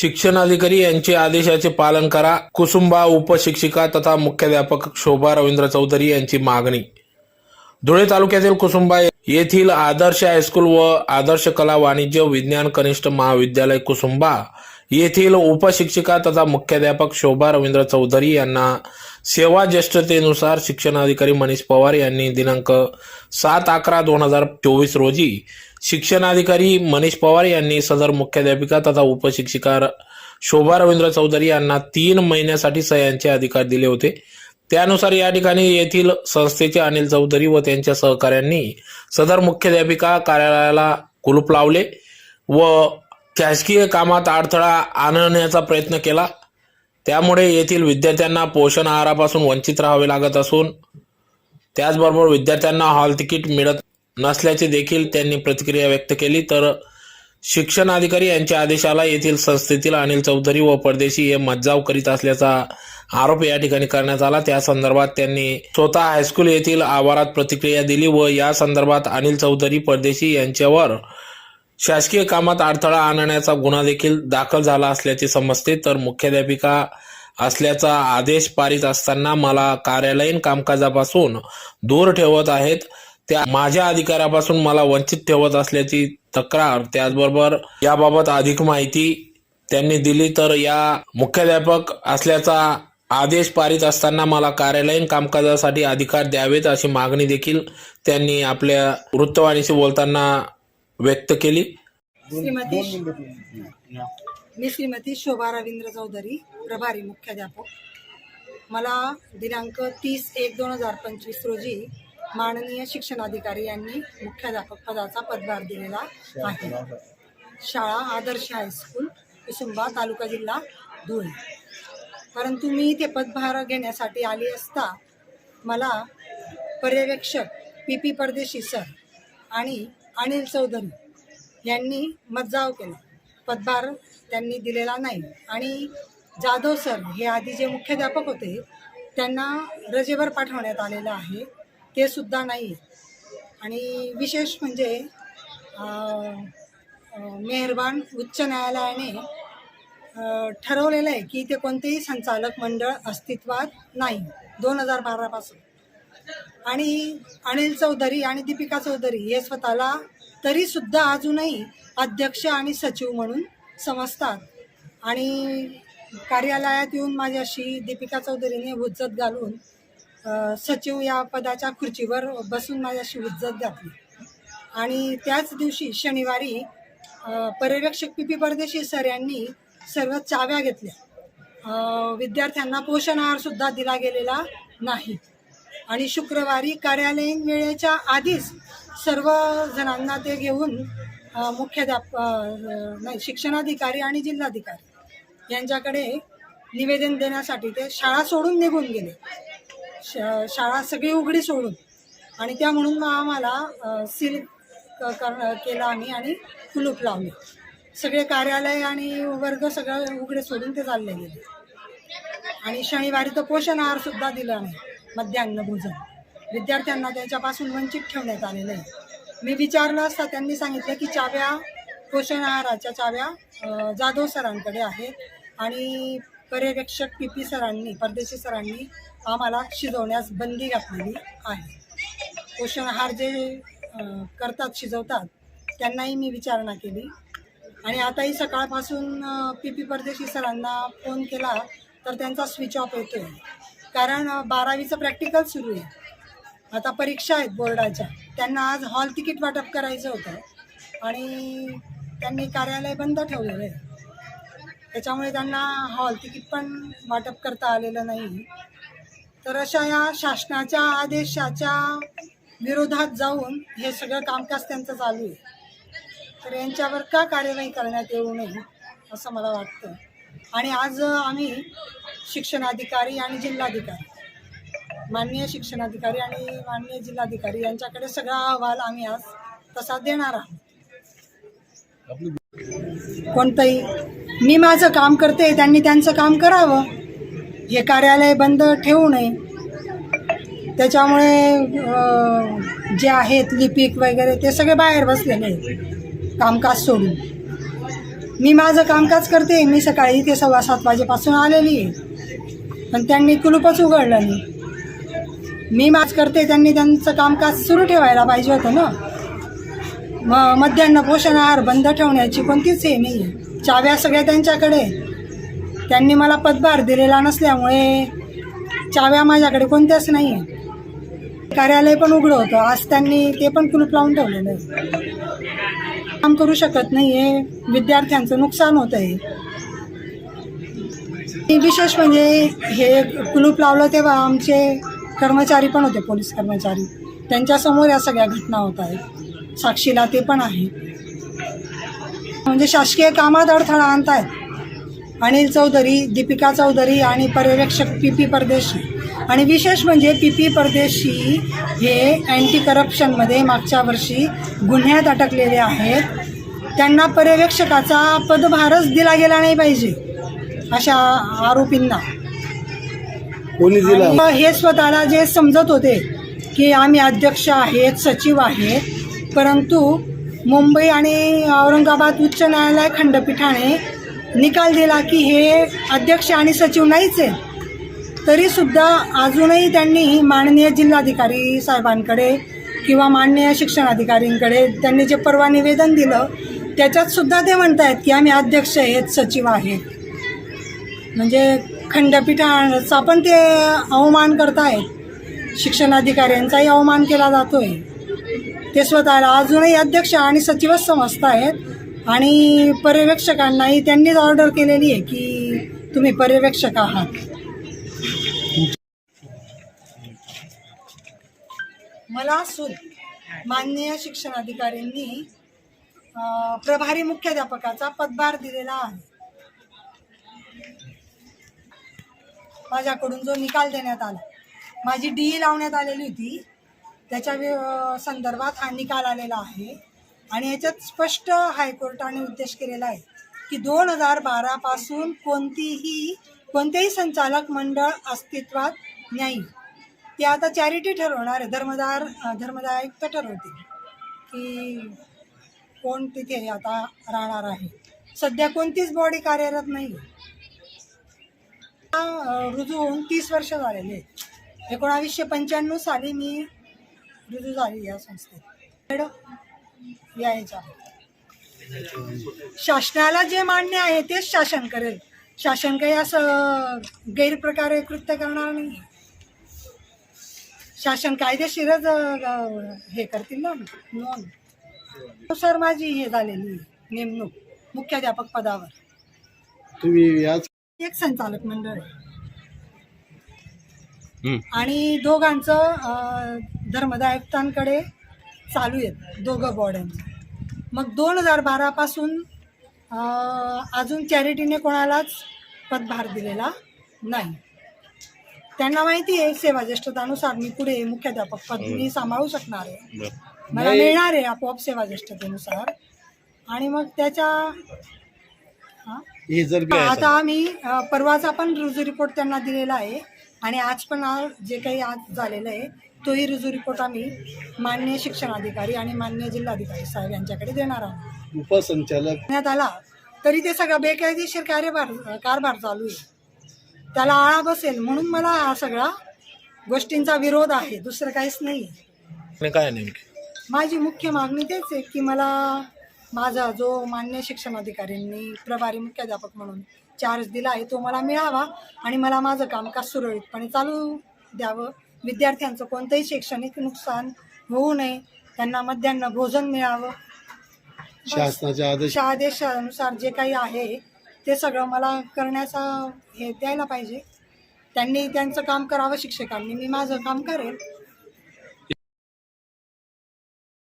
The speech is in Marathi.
शिक्षणाधिकारी यांचे आदेशाचे पालन करा. कुसुंबा उपशिक्षिका तथा मुख्याध्यापक शोभा रवींद्र चौधरी यांची मागणी. धुळे तालुक्यातील कुसुंबा येथील आदर्श हायस्कूल व आदर्श कला वाणिज्य विज्ञान कनिष्ठ महाविद्यालय कुसुंबा येथील उपशिक्षिका तथा मुख्याध्यापक शोभा रवींद्र चौधरी यांना सेवा ज्येष्ठतेनुसार शिक्षणाधिकारी मनीष पवार यांनी दिनांक सात अकरा दोन हजार चोवीस रोजी शिक्षणाधिकारी मनीष पवार यांनी सदर मुख्याध्यापिका तथा उपशिक्षिका शोभा रवींद्र चौधरी यांना तीन महिन्यासाठी सह्यांचे अधिकार दिले होते. त्यानुसार या ठिकाणी येथील संस्थेचे अनिल चौधरी व त्यांच्या सहकाऱ्यांनी सदर मुख्याध्यापिका कार्यालयाला कुलूप लावले व शासकीय कामात अडथळा आणण्याचा प्रयत्न केला. त्यामुळे येथील विद्यार्थ्यांना पोषण आहारापासून वंचित राहावे लागत असून त्याचबरोबर विद्यार्थ्यांना हॉल तिकीट मिळत नसल्याची देखील त्यांनी प्रतिक्रिया व्यक्त केली. तर शिक्षण अधिकारी यांच्या आदेशाला येथील संस्थेतील अनिल चौधरी व परदेशी हे मज्जाव करीत असल्याचा आरोप या ठिकाणी करण्यात आला. त्या संदर्भात त्यांनी स्वतः हायस्कूल येथील आवारात प्रतिक्रिया दिली व या संदर्भात अनिल चौधरी परदेशी यांच्यावर शासकीय कामात अडथळा आणण्याचा गुन्हा देखील दाखल झाला असल्याचे समजते. तर मुख्याध्यापिका असल्याचा आदेश पारित असताना मला कार्यालयीन कामकाजापासून दूर ठेवत आहेत. त्या माझ्या अधिकारापासून मला वंचित ठेवत असल्याची तक्रार त्याचबरोबर याबाबत अधिक माहिती त्यांनी दिली. तर या मुख्याध्यापक असल्याचा आदेश पारित असताना मला कार्यालयीन कामकाजासाठी अधिकार द्यावेत अशी मागणी देखील त्यांनी आपल्या वृत्तवाणीशी बोलताना व्यक्त केली. श्रीमती मी श्रीमती शोभा रवींद्र चौधरी प्रभारी मुख्याध्यापक. मला दिनांक तीस एक दोन हजार पंचवीस रोजी माननीय शिक्षणाधिकारी यांनी मुख्याध्यापक पदाचा पदभार दिलेला आहे. शाळा आदर्श हायस्कूल कुसुंबा तालुका जिल्हा धुळे. परंतु मी ते पदभार घेण्यासाठी आली असता मला पर्यवेक्षक पी पी परदेशी सर आणि अनिल चौधरी यांनी मज्जाव केला. पदभार त्यांनी दिलेला नाही. आणि जाधव सर हे आधी जे मुख्याध्यापक होते त्यांना रजेवर पाठवण्यात आलेलं आहे. ते सुद्धा नाही आणि विशेष म्हणजे मेहरबान उच्च न्यायालयाने ठरवलेलं आहे की ते कोणतेही संचालक मंडळ अस्तित्वात नाही. दोन हजार बारापासून आणि अनिल चौधरी आणि दीपिका चौधरी हे स्वतःला तरी सुद्धा अजूनही अध्यक्ष आणि सचिव म्हणून समजतात. आणि कार्यालयात येऊन माझ्याशी दीपिका चौधरीने हुज्जत घालून सचिव या पदाच्या खुर्चीवर बसून माझ्याशी हुज्जत घातली. आणि त्याच दिवशी शनिवारी पर्यवेक्षक पी पी परदेशी सर यांनी सर्व चाव्या घेतल्या. विद्यार्थ्यांना पोषण आहारसुद्धा दिला गेलेला नाही. आणि शुक्रवारी कार्यालयीन वेळेच्या आधीच सर्व जणांना ते घेऊन मुख्याध्याप नाही शिक्षणाधिकारी आणि जिल्हाधिकारी यांच्याकडे निवेदन देण्यासाठी ते शाळा सोडून निघून गेले. श- शाळा सगळी उघडी सोडून. आणि त्या म्हणून मग आम्हाला सील कर केला आम्ही आणि कुलूप लावले. सगळे कार्यालय आणि वर्ग सगळं उघडे सोडून ते चालले गेले. आणि शनिवारी तर पोषण आहार सुद्धा दिला नाही. मध्यान्न भोजन. विद्यार्थ्यांना त्याच्यापासून वंचित ठेवण्यात आलेलं आहे. मी विचारलं असता त्यांनी सांगितलं की चाव्या पोषण आहाराच्या चाव्या जाधव सरांकडे आहेत आणि पर्यवेक्षक पी पी सरांनी परदेशी सरांनी आम्हाला शिजवण्यास बंदी घातलेली आहे. पोषण आहार जे करतात शिजवतात त्यांनाही मी विचारणा केली. आणि आताही सकाळपासून पी पी परदेशी सरांना फोन केला तर त्यांचा स्विच ऑफ येतोय कारण बारावीचं प्रॅक्टिकल सुरू आहे. आता परीक्षा आहेत बोर्डाच्या. त्यांना आज हॉल तिकीट वाटप करायचं होतं आणि त्यांनी कार्यालय बंद ठेवलेलं आहे. त्याच्यामुळे त्यांना हॉल तिकीट पण वाटप करता आलेलं नाही. तर अशा या शासनाच्या आदेशाच्या विरोधात जाऊन हे सगळं कामकाज त्यांचं चालू आहे. तर यांच्यावर का कार्यवाही करण्यात येऊ नये असं मला वाटतं. आणि आज आम्ही शिक्षणाधिकारी आणि जिल्हाधिकारी. माननीय शिक्षणाधिकारी आणि माननीय जिल्हाधिकारी यांच्याकडे सगळा अहवाल आम्ही आज तसा देणार आहोत. कोणतंही मी माझं काम करते त्यांनी त्यांचं काम करावं. हे कार्यालय बंद ठेवू नये. त्याच्यामुळे जे आहेत लिपिक वगैरे ते सगळे बाहेर बसलेले आहेत. कामकाज सोडून. मी माझं कामकाज करते मी सकाळी ते सव्वा सात वाजेपासून आलेली पण त्यांनी कुलूपच उघडलं नाही. मी माझ करते त्यांनी त्यांचं कामकाज सुरू ठेवायला पाहिजे होतं ना. म मध्यान्न पोषण आहार बंद ठेवण्याची कोणतीच हे नाही आहे चाव्या सगळ्या त्यांच्याकडे. त्यांनी मला पदभार दिलेला नसल्यामुळे चाव्या माझ्याकडे कोणत्याच नाही आहे कार्यालय पण उघडं होतं. आज त्यांनी ते पण कुलूप लावून ठेवलेलं आहे. काम करू शकत नाही आहे विद्यार्थ्यांचं नुकसान होत आहे. विशेष म्हणजे हे कुलूप लावलं तेव्हा आमचे कर्मचारी पण होते पोलीस कर्मचारी. त्यांच्यासमोर या सगळ्या घटना होत आहेत. साक्षीला ते पण आहे. म्हणजे शासकीय कामात अडथळा आणत आहेत अनिल चौधरी दीपिका चौधरी आणि पर्यवेक्षक पी पी परदेशी. आणि विशेष म्हणजे पी पी परदेशी हे अँटी करप्शनमध्ये मागच्या वर्षी गुन्ह्यात अटकलेले आहेत. त्यांना पर्यवेक्षकाचा पदभारच दिला गेला नाही पाहिजे अशा आरोपींना. कोणी दिला? आणि हे स्वतःला जे समजत होते की आम्ही अध्यक्ष आहेत सचिव आहेत परंतु मुंबई आणि औरंगाबाद उच्च न्यायालय खंडपीठाने निकाल दिला की हे अध्यक्ष आणि सचिव नाहीच आहे तरीसुद्धा अजूनही त्यांनी माननीय जिल्हाधिकारी साहेबांकडे किंवा माननीय शिक्षणाधिकारींकडे त्यांनी जे परवा निवेदन दिलं त्याच्यात सुद्धा ते आहेत की आम्ही अध्यक्ष आहेत सचिव आहेत. म्हणजे खंडपीठाचा पण ते अवमान करत आहेत शिक्षणाधिकाऱ्यांचाही अवमान केला जातो आहे ते स्वतःला अजूनही अध्यक्ष आणि सचिवच समजत आहेत आणि पर्यवेक्षकांनाही त्यांनीच ऑर्डर केलेली आहे की तुम्ही पर्यवेक्षक आहात. मला असून माननीय शिक्षणाधिकाऱ्यांनी प्रभारी मुख्याध्यापकाचा पदभार दिलेला आहे. माझ्याकडून जो निकाल देण्यात आला माझी डी लावण्यात आलेली होती त्याच्या संदर्भात हा निकाल आलेला आहे. आणि याच्यात स्पष्ट हायकोर्टाने उद्देश केलेला आहे की दोन हजार बारापासून कोणतीही कोणतेही संचालक मंडळ अस्तित्वात नाही. ते आता चॅरिटी ठरवणार आहे. धर्मदार धर्मदायुक्त ठरवतील की कोण तिथे आता राहणार आहे. सध्या कोणतीच बॉडी कार्यरत नाही रुजू होऊन तीस वर्ष झालेले एकोणावीसशे पंच्याण्णव साली मी रुजू झाली या संस्थेत. मॅडम या शासनाला जे मान्य आहे तेच शासन करेल. शासन काही असं गैरप्रकारे कृत्य करणार नाही शासन कायदेशीरच अं, हे करतील ना. नोंद. सर माझी हे झालेली नेमणूक मुख्याध्यापक पदावर. तुम्ही याच एक संचालक मंडळ. आहे आणि दोघांचं अं, धर्मदाय आयुक्तांकडे चालू आहेत दोघं बॉड्यांचं मग दोन हजार बारापासून अजून चॅरिटीने कोणालाच पदभार दिलेला नाही. त्यांना माहिती आहे सेवा ज्येष्ठतानुसार मी पुढे मुख्याध्यापक पद मी सांभाळू शकणार आहे. मला मिळणार आहे आपोआप सेवा ज्येष्ठतेनुसार. आणि मग त्याच्या हां? हे जर बी आहे आता आम्ही अ, परवाचा पण रुजू रिपोर्ट त्यांना दिलेला आहे. आणि आज पण आज जे काही आज झालेलं आहे तोही रुजू रिपोर्ट आम्ही मान्य शिक्षणाधिकारी आणि मान्य जिल्हाधिकारी साहेब यांच्याकडे देणार आहोत. उपसंचालक देण्यात आला तरी ते सगळा बेकायदेशीर कार्यभार कारभार चालू आहे. त्याला आळा बसेल म्हणून मला हा सगळा गोष्टींचा विरोध आहे दुसरं काहीच नाही आणि काय नेमकी? माझी मुख्य मागणी तेच आहे की मला माझा जो मान्य शिक्षणाधिकाऱ्यांनी प्रभारी मुख्याध्यापक म्हणून चार्ज दिला आहे तो मला मिळावा आणि मला माझं कामकाज सुरळीतपणे चालू द्यावं. विद्यार्थ्यांचं कोणतंही शैक्षणिक नुकसान होऊ नये त्यांना मध्यान्ह भोजन मिळावं. शासनाच्या आदेश आदेशानुसार जे काही आहे ते सगळं मला करण्याचा हे द्यायला पाहिजे. त्यांनी त्यांचं काम करावं शिक्षकांनी. मी माझं काम करेल